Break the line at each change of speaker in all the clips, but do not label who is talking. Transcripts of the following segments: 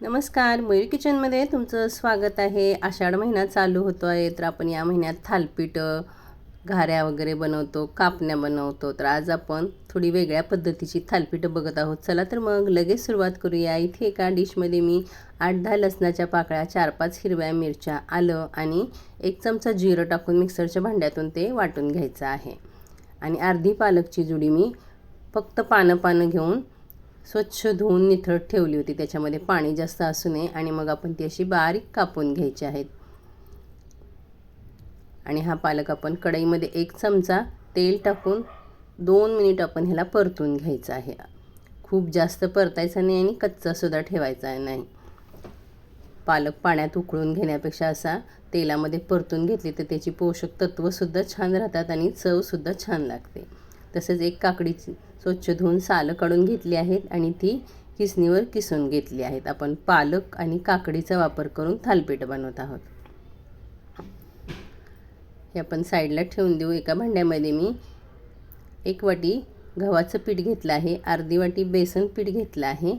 नमस्कार मयूर किचनमध्ये तुमचं स्वागत आहे. आषाढ महिना चालू होतो आहे तर आपण या महिन्यात थालपीठं घाऱ्या वगैरे बनवतो कापण्या बनवतो. तर आज आपण थोडी वेगळ्या पद्धतीची थालपीठं बघत आहोत. चला तर मग लगेच सुरुवात करूया. इथे एका डिशमध्ये मी आठ दहा लसणाच्या पाकळ्या चार पाच हिरव्या मिरच्या आलं आणि एक चमचा जिरं टाकून मिक्सरच्या भांड्यातून ते वाटून घ्यायचं आहे. आणि अर्धी पालकची जुडी मी फक्त पानं पानं घेऊन स्वच्छ धुवून निथळत ठेवली होती. त्याच्यामध्ये पाणी जास्त असू नये आणि मग आपण ती अशी बारीक कापून घ्यायची आहेत. आणि हा पालक आपण कढईमध्ये एक चमचा तेल टाकून दोन मिनिट आपण ह्याला परतून घ्यायचा आहे. खूप जास्त परतायचा नाही आणि कच्चासुद्धा ठेवायचा नाही. पालक पाण्यात उकळून घेण्यापेक्षा असा तेलामध्ये परतून घेतली तर त्याची पोषक तत्त्वसुद्धा छान राहतात आणि चवसुद्धा छान लागते. तसेच एक काकडीची स्वच्छ धुवून सालं काढून घेतली आहेत आणि ती किसणीवर किसून घेतली आहेत. आपण पालक आणि काकडीचा वापर करून थालपीठ बनवत आहोत. हे आपण साईडला ठेवून देऊ. एका भांड्यामध्ये मी एक वाटी गव्हाचं पीठ घेतलं आहे. अर्धी वाटी बेसन पीठ घेतलं आहे.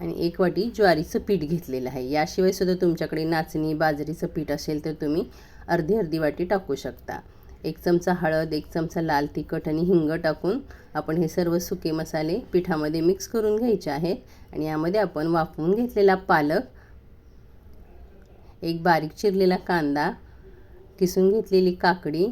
आणि एक वाटी ज्वारीचं पीठ घेतलेलं आहे. याशिवाय सुद्धा तुमच्याकडे नाचणी बाजरीचं पीठ असेल तर तुम्ही अर्धी अर्धी वाटी टाकू शकता. एक चमचा हळद एक चमचा लाल तिखट आणि हिंग टाकून आपण हे सर्व सुके मसाले पिठामध्ये मिक्स करून घ्यायचे आहेत आणि यामध्ये आपण वाफवून घेतलेला पालक एक बारीक चिरलेला कांदा किसून घेतलेली काकडी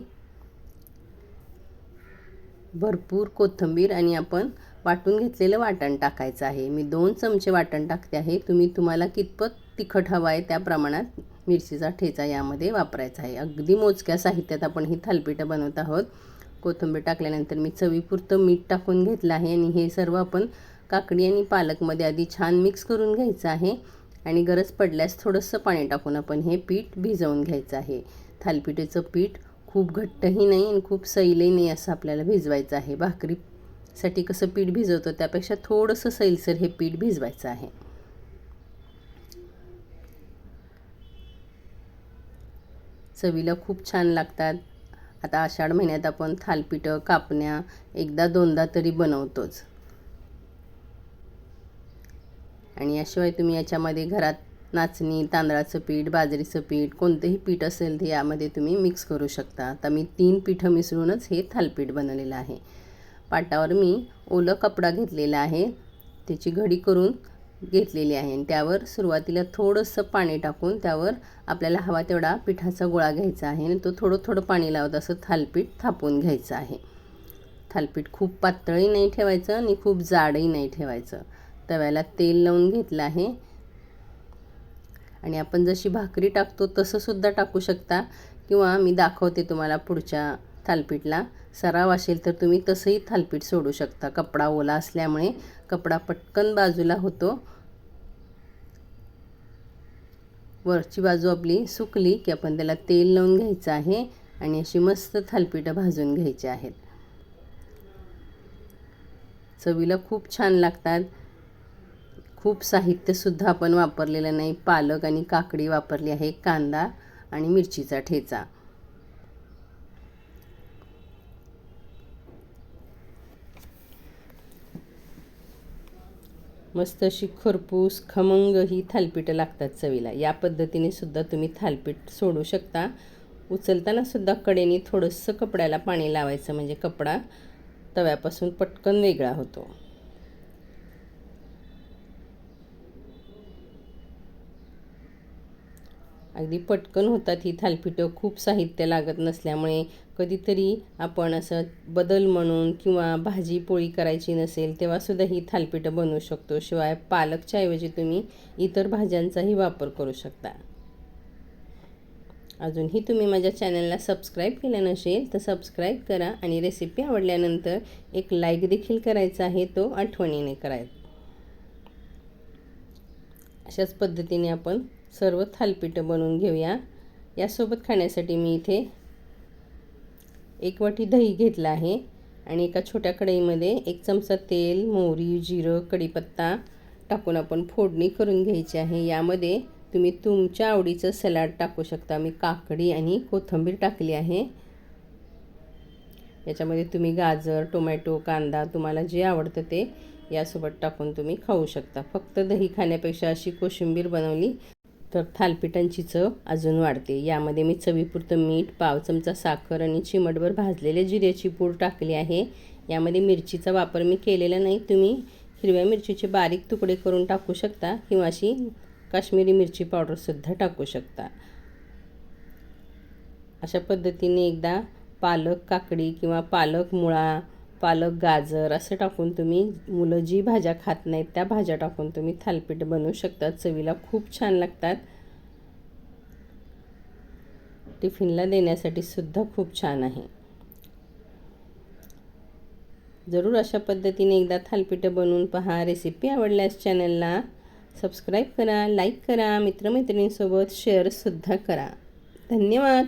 भरपूर कोथिंबीर आणि आपण वाटून घेतलेलं वाटण टाकायचं आहे. मी दोन चमचे वाटण टाकते आहे. तुम्ही तुम्हाला कितपत तिखट हवं आहे त्या प्रमाणात मिरचीचा ठेचा यामध्ये वापरायचा आहे. अगदी मोजक्या साहित्यात आपण ही थालपीठं बनवत आहोत. कोथिंबीर टाकल्यानंतर मी चवीपुरतं मीठ टाकून घेतलं आहे आणि हे सर्व आपण काकडी आणि पालकमध्ये आधी छान मिक्स करून घ्यायचं आहे आणि गरज पडल्यास थोडंसं पाणी टाकून आपण हे पीठ भिजवून घ्यायचं आहे. थालपिठेचं पीठ खूप घट्टही नाही आणि खूप सैलही नाही असं आपल्याला भिजवायचं आहे. भाकरीसाठी कसं पीठ भिजवतो त्यापेक्षा थोडंसं सैलसर हे पीठ भिजवायचं आहे. चवीला खूप छान लागतात. आता आषाढ महिन्यात आपण थालपिठं कापण्या एकदा दोनदा तरी बनवतोच. आणि याशिवाय तुम्ही याच्यामध्ये घरात नाचणी तांदळाचं पीठ बाजरीचं पीठ कोणतंही पीठ असेल ते यामध्ये तुम्ही मिक्स करू शकता. आता मी तीन पिठं मिसळूनच हे थालपीठ बनवलेलं आहे. पाटावर मी ओलं कपडा घेतलेला आहे. त्याची घडी करून घेतलेली आहे. आणि त्यावर सुरुवातीला थोडंसं पाणी टाकून त्यावर आपल्याला हवा तेवढा पिठाचा गोळा घ्यायचा आहे. आणि तो थोडं थोडं पाणी लावत असं थालपीठ थापून घ्यायचं आहे. थालपीठ खूप पातळही नाही ठेवायचं आणि खूप जाडही नाही ठेवायचं. तव्याला तेल लावून घेतलं आहे. आणि आपण जशी भाकरी टाकतो तसंसुद्धा टाकू शकता. किंवा मी दाखवते तुम्हाला पुढच्या थालपीठला. सराव असेल तर तुम्ही तसंही थालपीठ सोडू शकता. कपडा ओला असल्यामुळे कपडा पटकन बाजूला होतो. वरची बाजू आपली सुकली की आपण त्याला तेल लावून घ्यायचं आहे आणि अशी मस्त थालपीठं भाजून घ्यायची आहेत. चवीला खूप छान लागतात. खूप साहित्यसुद्धा आपण वापरलेलं नाही. पालक आणि काकडी वापरली आहे कांदा आणि मिरचीचा ठेचा. मस्त अशी खरपूस खमंग ही थालपीठं लागतात चवीला. या पद्धतीने सुद्धा तुम्ही थालपीठ सोडू शकता. उचलताना सुद्धा कडेने थोडंसं कपड्याला पाणी लावायचं म्हणजे कपडा तव्यापासून पटकन वेगळा होतो. अगदी पटकन होतात ही थालपीठं. खूप साहित्य लागत नसल्यामुळे कधीतरी आपण असं बदल म्हणून किंवा भाजी पोळी करायची नसेल तेव्हासुद्धा ही थालपिठं बनवू शकतो. शिवाय पालकच्या ऐवजी तुम्ही इतर भाज्यांचाही वापर करू शकता. अजूनही तुम्ही माझ्या चॅनलला सबस्क्राईब केलं नसेल तर सबस्क्राईब करा आणि रेसिपी आवडल्यानंतर एक लाईक देखील करायचा आहे तो आठवणीने करायचा. अशाच पद्धतीने आपण सर्व थालपीठं बनवून घेऊया. यासोबत खाण्यासाठी मी इथे एक वाटी दही घेतला आहे आणि एका छोट्या कढईमध्ये एक चमचा तेल मोहरी जिरं कढीपत्ता टाकून आपण फोडणी करून घ्यायची आहे. यामध्ये तुम्ही तुमच्या आवडीचं सलाड टाकू शकता. मी काकडी आणि कोथिंबीर टाकली आहे. याच्यामध्ये तुम्ही गाजर टोमॅटो कांदा तुम्हाला जे आवडतं ते यासोबत टाकून तुम्ही खाऊ शकता. फक्त दही खाण्यापेक्षा अशी कोशिंबीर बनवली तर थालपिठांची चव अजून वाढते. यामध्ये मी चवीपुरतं मीठ पाव चमचा साखर आणि चिमटभर भाजलेल्या जिऱ्याची पूड टाकली आहे. यामध्ये मिरचीचा वापर मी केलेला नाही. तुम्ही हिरव्या मिरचीचे बारीक तुकडे करून टाकू शकता किंवा अशी काश्मीरी मिरची पावडरसुद्धा टाकू शकता. अशा पद्धतीने एकदा पालक काकडी किंवा पालक मुळा पालक गाजर असं टाकून तुम्ही मुलं जी भाज्या खात नाहीत त्या भाज्या टाकून तुम्ही थालपीठ बनवू शकतात. चवीला खूप छान लागतात. टिफिनला देण्यासाठी सुद्धा खूप छान आहे. जरूर अशा पद्धतीने एकदा थालपीठं बनवून पहा. रेसिपी आवडल्यास चॅनलला सबस्क्राईब करा लाईक करा मित्रमैत्रिणींसोबत शेअरसुद्धा करा. धन्यवाद!